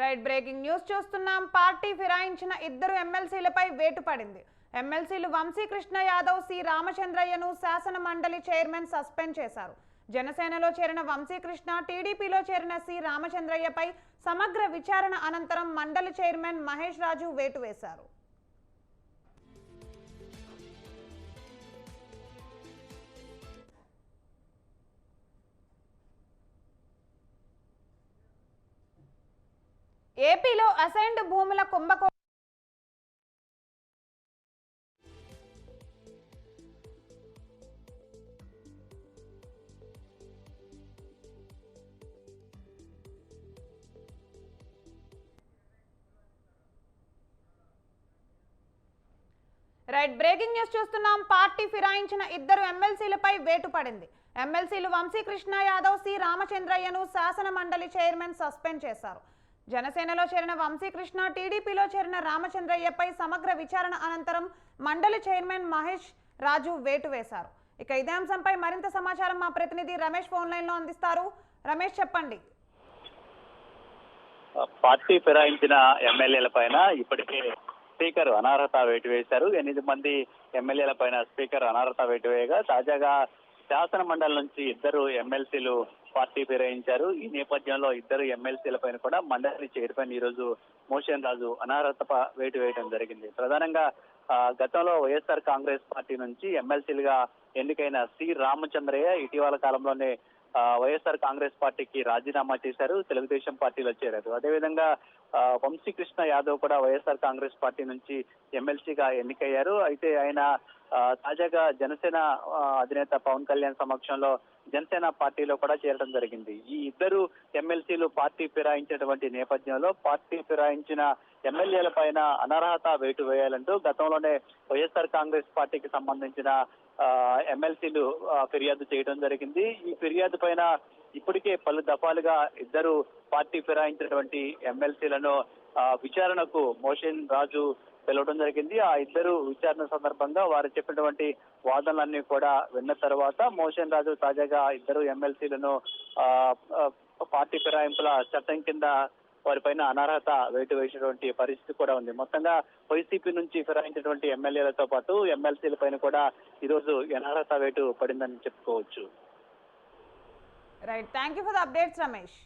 Right breaking news చూస్తున్నాం. Party ఫిరాయించిన ఇద్దరు ఎమ్మెల్సీలపై వేటు పడింది. ఎమ్మెల్సీలు వంశీకృష్ణ యాదవ్ సి. రామచంద్రయ్యను శాసన మండలి చైర్మన్ సస్పెండ్ చేశారు. జనసేనలో చేరిన వంశీకృష్ణ టీడీపీలో చేరిన సి. రామచంద్రయ్యపై సమగ్ర విచారణ అనంతరం మండలి చైర్మన్ మహేష్ రాజు వేటు వేశారు. ఏపీలో అసైన్డ్ భూముల కుంభకో రైట్ బ్రేకింగ్ న్యూస్ చూస్తున్నాం. పార్టీ ఫిరాయించిన ఇద్దరు ఎమ్మెల్సీలపై వేటు పడింది. ఎమ్మెల్సీలు వంశీకృష్ణ యాదవ్ సి రామచంద్రయ్యను శాసన మండలి చైర్మన్ సస్పెండ్ చేశారు. జనసేనలో చేరిన వంశీకృష్ణ టీడీపీలో చేరిన రామచంద్రయ్యపై సమగ్ర విచారణ అనంతరం మండలి చైర్మన్ మహేష్ రాజు వేటు వేశారు. ఇక ఇదే అంశంపై మరింత సమాచారం మా ప్రతినిధి రమేష్ ఫోన్ లైన్లో అందిస్తారు. రమేష్ చెప్పండి. పార్టీ ఫిరాయించిన ఎమ్మెల్యేల పైన ఇప్పటికే స్పీకర్ అనర్హత వేటు వేశారు. ఎనిమిది మంది ఎమ్మెల్యేల పైన స్పీకర్ అనర్హత వేటు వేయగా తాజాగా శాసన మండలి నుంచి ఇద్దరు ఎమ్మెల్సీలు పార్టీ ఫిరాయించారు ఈ నేపథ్యంలో ఇద్దరు ఎమ్మెల్సీల పైన కూడా మండలి చైర్మన్ ఈ రోజు మోషన్ రాజు అనర్హత వేటు వేయడం జరిగింది. ప్రధానంగా ఆ, గతంలో వైఎస్ఆర్ కాంగ్రెస్ పార్టీ నుంచి ఎమ్మెల్సీలుగా ఎన్నికైన సి రామచంద్రయ్య ఇటీవల కాలంలోనే ఆ, వైఎస్ఆర్ కాంగ్రెస్ పార్టీకి రాజీనామా చేశారు తెలుగుదేశం పార్టీలో చేరారు. అదేవిధంగా వంశీకృష్ణ యాదవ్ కూడా వైఎస్ఆర్ కాంగ్రెస్ పార్టీ నుంచి ఎమ్మెల్సీగా ఎన్నికయ్యారు. అయితే ఆయన తాజాగా జనసేన అధినేత పవన్ కళ్యాణ్ సమక్షంలో జనసేన పార్టీలో కూడా చేరడం జరిగింది. ఈ ఇద్దరు ఎమ్మెల్సీలు పార్టీ ఫిరాయించినటువంటి నేపథ్యంలో పార్టీ ఫిరాయించిన ఎమ్మెల్యేల పైన అనర్హత వేటు వేయాలంటూ గతంలోనే వైఎస్ఆర్ కాంగ్రెస్ పార్టీకి సంబంధించిన ఆ, ఎమ్మెల్సీలు ఫిర్యాదు చేయడం జరిగింది. ఈ ఫిర్యాదు పైన ఇప్పటికే పలు దఫాలుగా ఇద్దరు పార్టీ ఫిరాయించినటువంటి ఎమ్మెల్సీలను విచారణకు మోషన్ రాజు పిలవడం జరిగింది. ఆ ఇద్దరు విచారణ సందర్భంగా వారు చెప్పినటువంటి వాదనలన్నీ కూడా విన్న తర్వాత మోషన్ రాజు తాజాగా ఇద్దరు ఎమ్మెల్సీలను పార్టీ ఫిరాయింపుల చట్టం కింద వారిపైన అనర్హత వేటు వేసినటువంటి పరిస్థితి కూడా ఉంది. మొత్తంగా వైసీపీ నుంచి ఫిరాయించినటువంటి ఎమ్మెల్యేలతో పాటు ఎమ్మెల్సీల పైన కూడా ఈరోజు అనర్హత వేటు పడిందని చెప్పుకోవచ్చు. Right thank you for the updates Ramesh